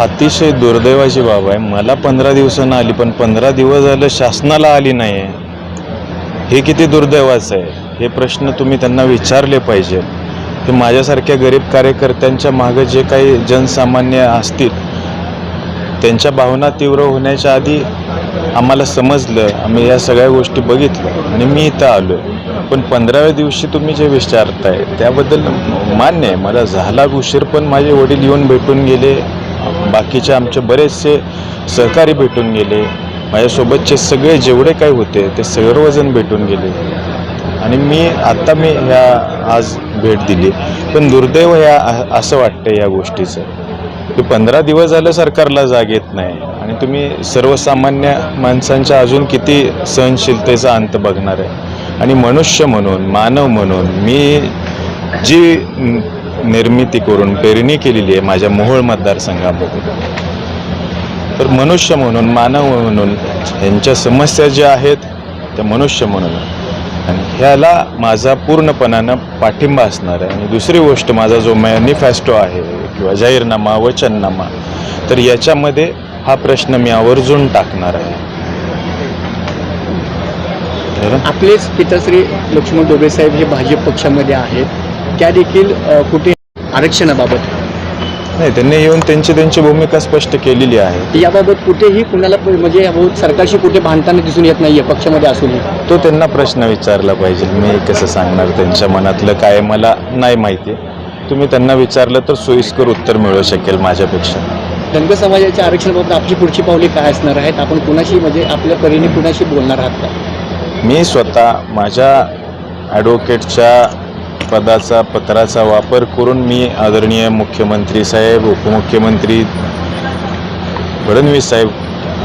अतिशय दुर्दैवाची बाब आहे. मला पंधरा दिवसानं आली पण पंधरा दिवस झालं शासनाला आली नाही आहे हे किती दुर्दैवाचं आहे? हे प्रश्न तुम्ही त्यांना विचारले पाहिजे. की माझ्यासारख्या गरीब कार्यकर्त्यांच्या मागं जे काही जनसामान्य असतील त्यांच्या भावना तीव्र होण्याच्या आधी आम्हाला समजलं. आम्ही या सगळ्या गोष्टी बघितल्या आणि मी इथं आलो पण पंधराव्या दिवशी तुम्ही जे विचारताय त्याबद्दल मान्य आहे. मला झाला उशीर पण माझे वडील येऊन भेटून गेले. बाकीचे आमचे बरेचसे सहकारी भेटून गेले. माझ्यासोबतचे सगळे जेवढे काही होते ते सर्वजण भेटून गेले. आणि मी आत्ता मी ह्या आज भेट दिली. पण दुर्दैव ह्या असं वाटतं या गोष्टीचं. की पंधरा दिवस झालं सरकारला जाग येत नाही. आणि तुम्ही सर्वसामान्य माणसांच्या अजून किती सहनशीलतेचा अंत बघणार आहे. आणि मनुष्य म्हणून मानव म्हणून मी जी निर्मिती करून पेरणी केलेली आहे माझ्या मोहोळ मतदारसंघामध्ये. तर मनुष्य म्हणून मानव म्हणून यांच्या समस्या ज्या आहेत त्या मनुष्य म्हणून. आणि ह्याला माझा पूर्णपणानं पाठिंबा असणार आहे. आणि दुसरी गोष्ट माझा जो मॅनिफेस्टो आहे किंवा जाहीरनामा वचननामा तर याच्यामध्ये हा प्रश्न मी आवर्जून टाकणार आहे. आपलेच पिताश्री लक्ष्मण डोबे साहेब हे भाजप पक्षामध्ये आहेत. त्या देखील कुठे आरक्षणाबाबत? नाही त्यांनी येऊन त्यांची त्यांची भूमिका स्पष्ट केलेली आहे. याबाबत कुठेही कुणाला प- म्हणजे याबाबत सरकारशी कुठे भांडताना दिसून येत नाहीये पक्षामध्ये असूनही तो त्यांना प्रश्न विचारला पाहिजे मी कसं सांगणार त्यांच्या मनातलं काय मला नाही माहिती. तुम्ही त्यांना विचारलं तर सोयीस्कर उत्तर मिळू शकेल माझ्यापेक्षा. धनगर समाजाच्या आरक्षणाबाबत आपली पुढची पावले काय असणार आहेत? आपण कुणाशी म्हणजे आपल्या परीने कुणाशी बोलणार आहात का? मी स्वतः माझ्या ॲडव्होकेटच्या पदाचा पत्राचा वापर करून मी आदरणीय मुख्यमंत्री साहेब उपमुख्यमंत्री फडणवीस साहेब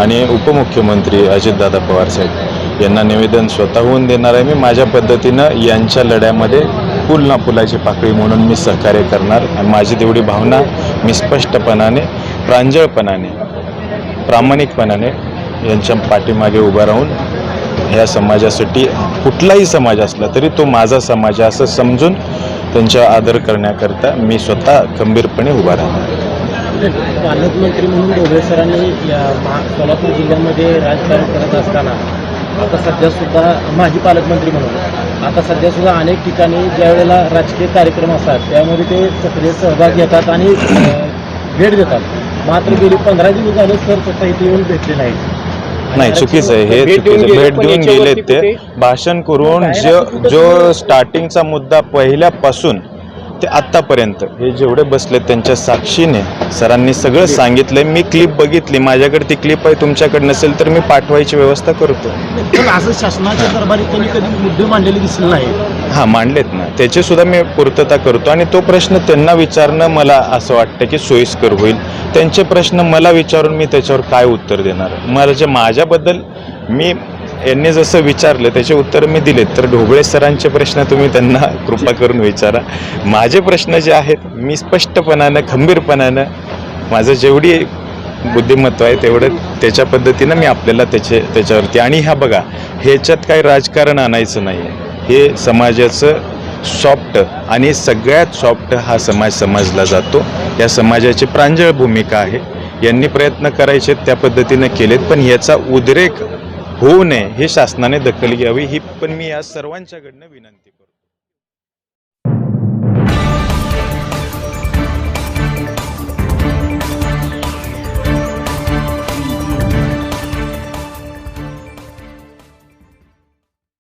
आणि उपमुख्यमंत्री अजितदादा पवार साहेब यांना निवेदन स्वतःहून देणार आहे. मी माझ्या पद्धतीनं यांच्या लढ्यामध्ये फुल ना फुलाची पाकळी म्हणून मी सहकार्य करणार. आणि माझी तेवढी भावना मी स्पष्टपणाने प्रांजळपणाने प्रामाणिकपणाने यांच्या पाठीमागे उभा राहून ह्या समाजासाठी कुठलाही समाज असला तरी तो माझा समाज आहे असं समजून त्यांचा आदर करण्याकरता मी स्वतः खंबीरपणे उभा राहणार पालकमंत्री म्हणून डोबळे सरांनी सोलापूर जिल्ह्यामध्ये राजकारण करत असताना आता सध्यासुद्धा माजी पालकमंत्री म्हणून आता सध्यासुद्धा अनेक ठिकाणी ज्या वेळेला राजकीय कार्यक्रम असतात त्यामध्ये ते सक्रिय सहभाग घेतात आणि भेट देतात. मात्र गेली पंधरा दिवस झाले सर स्वतः इथे येऊन भेटले नाहीत. नाही चुकीचं आहे. हे चुकीचं गेले, भेट देऊन गेलेत ते. भाषण करून जो जो स्टार्टिंगचा मुद्दा पहिल्यापासून ते आत्तापर्यंत हे जेवढे बसले त्यांच्या साक्षीने सरांनी सगळं सांगितलंय. मी क्लिप बघितली. माझ्याकडे ती क्लिप आहे तुमच्याकडे नसेल तर मी पाठवायची व्यवस्था करतो. पण असं शासनाच्या दरबारी त्यांनी कधी मुद्दे मांडलेले दिसले नाही हां मांडलेत ना. त्याचीसुद्धा मी पूर्तता करतो आणि तो प्रश्न त्यांना विचारणं मला असं वाटतं की सोयीस्कर होईल. त्यांचे प्रश्न मला विचारून मी त्याच्यावर काय उत्तर देणार? मला जे माझ्याबद्दल मी यांनी जसं विचारलं त्याचे उत्तर मी दिलेत. तर ढोबळे सरांचे प्रश्न तुम्ही त्यांना कृपा करून विचारा. माझे प्रश्न जे आहेत मी स्पष्टपणानं खंबीरपणानं माझं जेवढी बुद्धिमत्व आहे तेवढं त्याच्या पद्धतीनं मी आपल्याला त्याचे त्याच्यावरती आणि ह्या बघा ह्याच्यात काही राजकारण आणायचं नाही आहे हे समाजाचं सॉफ्ट आणि सगळ्यात सॉफ्ट हा समाज समजला जातो. या समाजाची प्रांजळ भूमिका आहे. यांनी प्रयत्न करायचे त्या पद्धतीने केलेत पण याचा उद्रेक होऊ नये हे शासनाने दखल घ्यावी ही पण मी या सर्वांच्याकडनं विनंती